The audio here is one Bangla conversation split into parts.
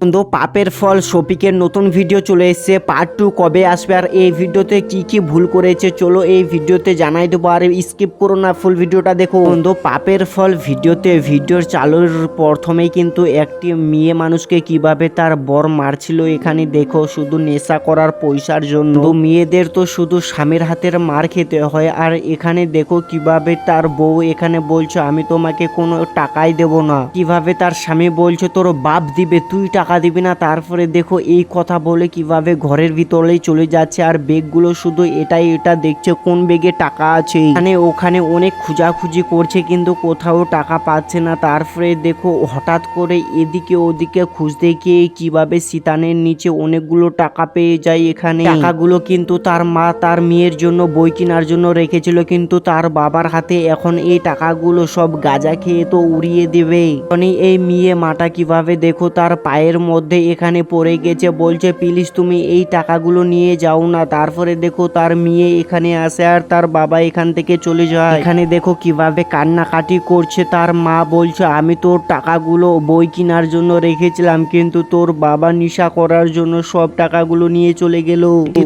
বন্ধু, পাপের ফল শফিকের নতুন ভিডিও চলে এসেছে পার্ট টু কবে আসবে আর এই ভিডিওতে কি কি ভুল করেছে, চলো এই ভিডিওতে জানাই দেবো আর স্কিপ করো না ফুল ভিডিওটা দেখো। বন্ধু, পাপের ফল ভিডিওতে, ভিডিওর চালুর প্রথমেই কিন্তু একটি মেয়ে মানুষকে কীভাবে তার বর মারছিল এখানে দেখো, শুধু নেশা করার পয়সার জন্য। মেয়েদের তো শুধু স্বামীর হাতের মার খেতে হয় আর এখানে দেখো কীভাবে তার বউ এখানে বলছো, আমি তোমাকে কোনো টাকাই দেব না। কীভাবে তার স্বামী বলছো, তোর বাপ দিবে, তুই টাকা দিবি না, তারপরে দেখো এই কথা বলে কীভাবে ঘরের ভিতরেই চলে যাচ্ছে আর বেগগুলো শুধু এটাই, এটা দেখছে কোন বেগে টাকা আছে। এখানে ওখানে অনেক খুঁজাখুঁজি করছে কিন্তু কোথাও টাকা পাচ্ছে না। তারপরে দেখো হঠাৎ করে এদিকে ওদিকে খুঁজতে গিয়ে কীভাবে সিতানের নিচে অনেকগুলো টাকা পেয়ে যায় এখানে। টাকাগুলো কিন্তু তার মা তার মেয়ের জন্য বই কেনার জন্য রেখেছিল কিন্তু তার বাবার হাতে এখন এই টাকাগুলো সব গাজা খেয়ে তো উড়িয়ে দেবে। তখনই এই মেয়ে মাটা কীভাবে দেখো তার পায়ের মধ্যে এখানে পড়ে গেছে, বলছে, প্লিজ তুমি এই টাকাগুলো নিয়ে যাও না। তারপরে দেখো তার মেয়ে এখানে আসে আর তার বাবা এখান থেকে চলে যায়। এখানে দেখো কীভাবে কান্নাকাটি করছে তার মা, বলছে, আমি তোর টাকাগুলো বই কেনার জন্য রেখেছিলাম, কিন্তু তোর বাবা নিশা করার জন্য সব টাকাগুলো নিয়ে চলে গেল।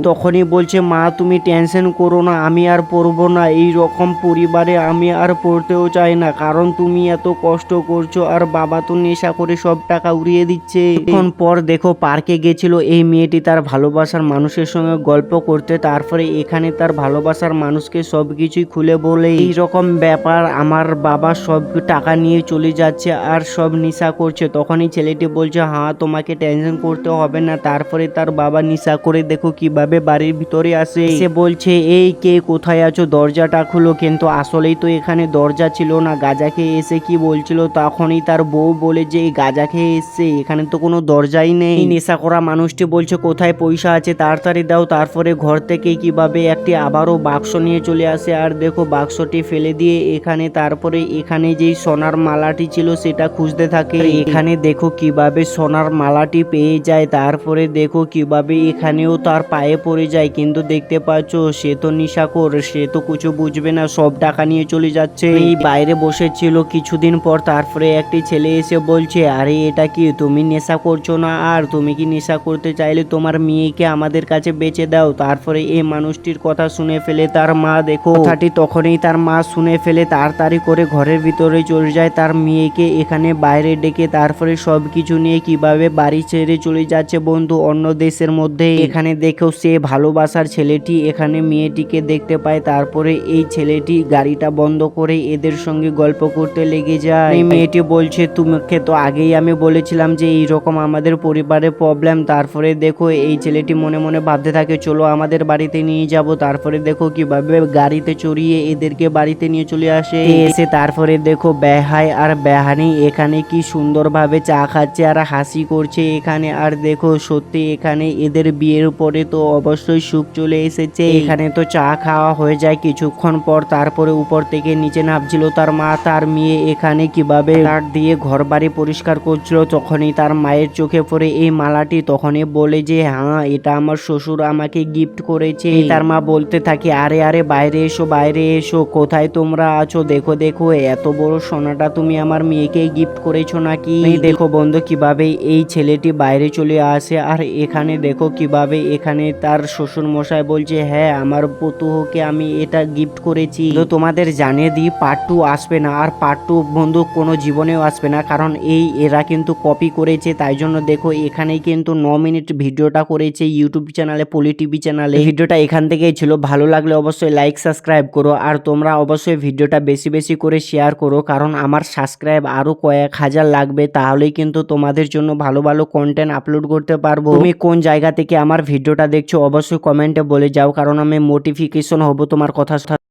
তখনই বলছে, মা, তুমি টেনশন করো না, আমি আর পড়ব না। এই রকম পরিবারে আমি আর পড়তেও চাই না, কারণ তুমি এত কষ্ট করছ, আর বাবা তো নেশা করে সব টাকা উড়িয়ে দিচ্ছে। এখন পর দেখো পার্কে গেছিল। এই মেয়েটি তার ভালোবাসার মানুষের সঙ্গে গল্প করতে। তারপরে এখানে তার ভালোবাসার মানুষকে সব কিছুই খুলে বলে এই রকম ব্যাপার, আমার বাবা সব টাকা নিয়ে চলে যাচ্ছে আর সব নিশা করছে। তখনই ছেলেটি বলছে হ্যাঁ তোমাকে টেনশন করতে হবে না। তারপরে তার বাবা নিশা করে দেখো কীভাবে বাড়ির ভিতরে আসে। সে বলছে, এই কে, কোথায় আছো? দরজাটা খুলো। কিন্তু আসলেই তো এখানে দরজা ছিল না। গাজা খেয়ে এসে কি বলছিল? তখনই তার বউ বলে যে, এই গাজা খেয়ে এসছে। এখানে তো কোনো দরজাই নেই। নেশা করা মানুষটি বলছে, কোথায় পয়সা আছে তাড়াতাড়ি দাও, তারপরে ঘর থেকে কীভাবে একটি আবারও বাক্স নিয়ে চলে আসে। আর দেখো, বাক্সটি ফেলে দিয়ে এখানে, তারপরে এখানে যেই সোনার মালাটি ছিল সেটা খুঁজতে থাকে। এখানে দেখো কীভাবে সোনার মালাটি পেয়ে যায়, তারপরে দেখো কীভাবে এখানেও তার পায়ে পড়ে যায়। কিন্তু দেখতে পাচ্ছ, সে তো নিশাকর সে তো কিছু বুঝবে না, সব টাকা নিয়ে চলে যাচ্ছে। এই বাইরে বসেছিল কিছুদিন পর, তারপরে একটি ছেলে এসে বলছে, আরে, এটা কি তুমি নেশা করছ না? আর তুমি কি নেশা করতে চাইলে তোমার মেয়েকে আমাদের কাছে বেচে দাও। তারপরে এই মানুষটির কথা শুনে ফেলে তার মা, দেখো। কথাটি তখনই তার মা শুনে ফেলে, তাড়াতাড়ি করে ঘরের ভিতরে চলে যায়। তার মেয়েকে এখানে বাইরে ডেকে তারপরে সব কিছু নিয়ে কীভাবে বাড়ি ছেড়ে চলে যাচ্ছে বন্ধু? অন্য দেশের মধ্যে এখানে দেখেও সে ভালোবাসার ছেলেটি এখানে মেয়েটিকে দেখতে পায়। তারপরে এই ছেলেটি গাড়িটা বন্ধ করে এদের সঙ্গে গল্প করতে লেগে যায়। মেয়েটি বলছে, তোমাকে তো আগেই আমি বলেছিলাম যে এই রকম আমাদের পরিবারে প্রবলেম তারপরে দেখো এই ছেলেটি মনে মনে ভাবতে থাকে, চলো আমাদের বাড়িতে নিয়ে যাব। তারপরে দেখো কীভাবে গাড়িতে চড়িয়ে এদেরকে বাড়িতে নিয়ে চলে আসে। এসে তারপরে দেখো বেহাই আর বেহানি এখানে কি সুন্দরভাবে চা খাচ্ছে আর হাসি করছে এখানে। আর দেখো সত্যি এখানে এদের বিয়ের পরে তো অবশ্যই সুখ চলে এসেছে। এখানে তো চা খাওয়া হয়ে যায় কিছুক্ষণ পর, তারপরে উপর থেকে নিচে নামছিল তার মা, তার মেয়ে এখানে কীভাবে দিয়ে ঘর বাড়ি পরিষ্কার করছিল, তখনই তার মায়ের চোখে পড়ে এই মালাটি তখনই বলে যে হ্যাঁ এটা আমার শ্বশুর আমাকে গিফট করেছে। তার মা বলতে থাকে আরে আরে বাইরে এসো বাইরে এসো। কোথায় তোমরা আছো? দেখো দেখো এত বড় সোনাটা তুমি আমার মেয়েকে গিফট করেছ নাকি? দেখো বন্ধু কীভাবে এই ছেলেটি বাইরে চলে আসে আর এখানে দেখো কীভাবে এখানে তার শ্বশুর মশাই বলছে হ্যাঁ আমার পুতুহকে আমি এটা গিফট করেছি। তো তোমাদের জানিয়ে দিই পার্ট টু আসবে না। আর পার্ট টু বন্ধু কোনো জীবনেও আসবে না। কারণ এই এরা কিন্তু কপি করেছে তাই জন্য দেখো এখানেই কিন্তু ন মিনিট ভিডিওটা করেছে ইউটিউব চ্যানেলে পলি টিভি চ্যানেলে ভিডিওটা এখান থেকেই ছিল। ভালো লাগলে অবশ্যই লাইক সাবস্ক্রাইব করো। আর তোমরা অবশ্যই ভিডিওটা বেশি বেশি করে শেয়ার করো। কারণ আমার সাবস্ক্রাইব আরও কয়েক হাজার লাগবে। তাহলেই কিন্তু তোমাদের জন্য ভালো ভালো কন্টেন্ট আপলোড করতে পারব। তুমি কোন জায়গা থেকে আমার ভিডিওটা দেখছ অবশ্যই কমেন্টে বলে যাও। কারণ আমি মোটিফিকেশন হব তোমার কথা।